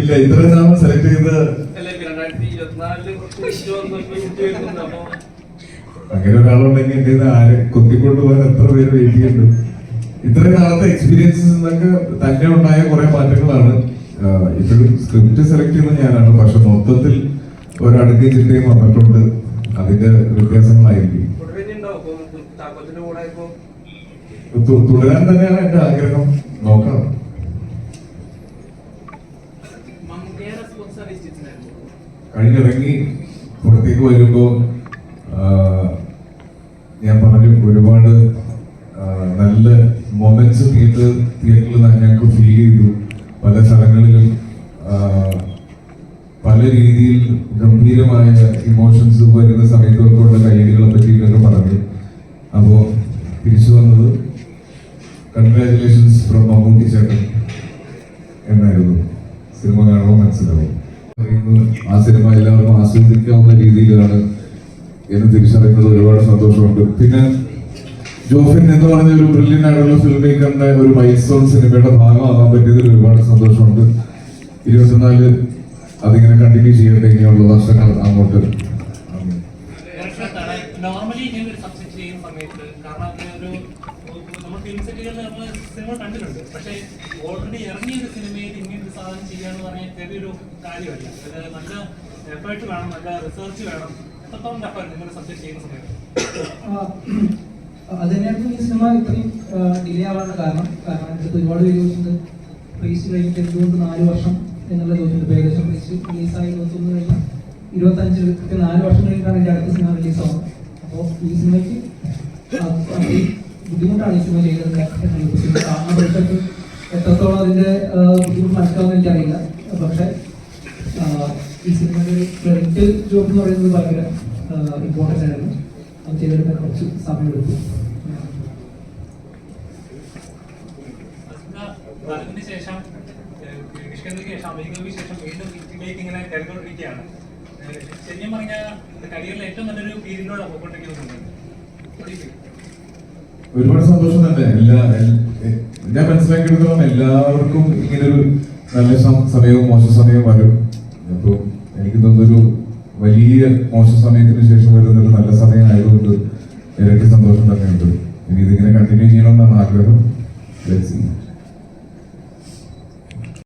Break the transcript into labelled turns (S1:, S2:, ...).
S1: ഇല്ല ഇത്രയും നാമം സെലക്ട് ചെയ്ത് അങ്ങനെ ഒരാളുണ്ടെങ്കിൽ എന്റെ ആരെ കൊത്തിക്കൊണ്ടുപോകാൻ എത്ര പേര് വെയിറ്റ് ചെയ്യുന്നുണ്ട്. ഇത്രയും നാളത്തെ എക്സ്പീരിയൻസസ് എന്നൊക്കെ തന്നെ ഉണ്ടായ കുറെ മാറ്റങ്ങളാണ്. ഇപ്പോഴും സ്ക്രിപ്റ്റ് സെലക്ട് ചെയ്യുന്ന ഞാനാണ്. പക്ഷെ മൊത്തത്തിൽ ഒരടുക്കും ചിട്ടയും വന്നിട്ടുണ്ട്. അതിന്റെ വ്യത്യാസങ്ങളായിരിക്കും. തുടരാൻ തന്നെയാണ് എന്റെ ആഗ്രഹം. നോക്കണം. കഴിഞ്ഞിറങ്ങി പുറത്തേക്ക് വരുമ്പോൾ ഞാൻ പറഞ്ഞു ഒരുപാട് നല്ല മൊമെന്റ്സ് തിയേറ്റർ തിയേറ്ററിൽ ഞങ്ങൾക്ക് ഫീൽ ചെയ്തു. പല സ്ഥലങ്ങളിലും പല രീതിയിൽ ഗംഭീരമായ ഇമോഷൻസ് വരുന്ന സമയത്തൊക്കെയുള്ള കൈകളെ പറ്റിയിട്ടൊക്കെ പറഞ്ഞു. അപ്പോൾ തിരിച്ചു വന്നത് കൺഗ്രാറ്റുലേഷൻസ് ഫ്രം മമ്മൂട്ടി ചേട്ടൻ എന്നായിരുന്നു. സിനിമ കാണുമ്പോൾ മനസ്സിലാവും ആ സിനിമ എല്ലാവർക്കും ആസ്വദിക്കാവുന്ന രീതിയിലാണ് എന്ന് തിരിച്ചറിയുന്നത് ഒരുപാട് സന്തോഷമുണ്ട് പിന്നെ ജോഫിൻ എന്ന് പറഞ്ഞ ഒരു ബ്രില്യൻ ആയിട്ടുള്ള ഫിലിം മേക്കറിന്റെ ഒരു മൈൽസ്റ്റോൺ സിനിമയുടെ ഭാഗമാകാൻ പറ്റിയതിൽ ഒരുപാട് സന്തോഷമുണ്ട് ഇരുപത്തിനാല് അതിങ്ങനെ കണ്ടിന്യൂ ചെയ്യട്ടെ ഇനിയുള്ള വർഷങ്ങൾ അങ്ങോട്ട്.
S2: നോർമലി ഇങ്ങനെ ഒരു സബ്ജക്ട് ചെയ്യുന്ന സമയത്ത് കാരണം അത് ഒരു നമ്മൾ ഫിലിം സെറ്റുകളിൽ നമ്മൾ സിനിമ കണ്ടിട്ടുണ്ട്. പക്ഷേ ഓൾറെഡി ഇറങ്ങിയ ഒരു സിനിമയിൽ ഇങ്ങനെ ഒരു സാധനം ചെയ്യാന്ന് പറഞ്ഞാൽ ചെറിയൊരു കാര്യമല്ല. അത് നല്ല എഫേർട്ട് വേണം നല്ല റിസർച്ച് വേണം. എത്രത്തോളം ടഫായിരുന്നു നിങ്ങൾ സബ്ജക്ട് ചെയ്യുന്ന സമയത്ത്.
S3: അത് തന്നെയാണ് ഈ സിനിമ ഇത്രയും ഡിലേ ആവാനുള്ള കാരണം കാരണം അടുത്ത് ഒരുപാട് വീഡിയോസ് റീസ് കഴിഞ്ഞിട്ട് എന്തുകൊണ്ട് നാല് വർഷം എന്നുള്ള ചോദിച്ചിട്ടുണ്ട് ഏകദേശം റിലീസ് റിലീസായി ഇരുപത്തൊന്ന് കഴിഞ്ഞാൽ ഇരുപത്തഞ്ച് നാല് വർഷം കഴിഞ്ഞിട്ടാണ് എന്റെ അടുത്ത സിനിമ റിലീസ് ആവുന്നത് അപ്പോൾ ഈ സിനിമയ്ക്ക് അത് അത് ബുദ്ധിമുട്ടാണ് ഈ സിനിമ ചെയ്തത് കാണുന്ന പ്രേക്ഷകർക്ക് എത്രത്തോളം അതിന്റെ ആ, ബുദ്ധിമുട്ട് മനസ്സിലാവുന്ന എനിക്കറിയില്ല. പക്ഷേ ഈ സിനിമയുടെ ഒരു ജോബ് എന്ന് പറയുന്നത് ഭയങ്കര ഇമ്പോർട്ടന്റ് ആയിരുന്നു. അത് ചെയ്തെടുക്കാൻ കുറച്ച് സമയമെടുത്തു.
S2: ശേഷം ശേഷം വീണ്ടും ഇങ്ങനെ കരുതോണ്ടിരിക്കുകയാണ് ശരിക്കും പറഞ്ഞാൽ കരിയറിലെ ഏറ്റവും നല്ലൊരു പീരീഡിലൂടെ പോയിക്കൊണ്ടിരിക്കുന്നത്
S1: ഒരുപാട് സന്തോഷം തന്നെ എല്ലാ ഞാൻ മനസ്സിലാക്കിയെടുത്തോളം എല്ലാവർക്കും ഇങ്ങനൊരു നല്ല സമയവും മോശം സമയവും വരും. അപ്പൊ എനിക്ക് തോന്നുന്നൊരു വലിയ മോശം സമയത്തിന് ശേഷം വരുന്ന ഒരു നല്ല സമയം ആയതുകൊണ്ട് ഇരട്ടി സന്തോഷം തന്നെയുണ്ട്. ഇനി ഇതിങ്ങനെ കണ്ടിന്യൂ ചെയ്യണമെന്നാണ് ആഗ്രഹം.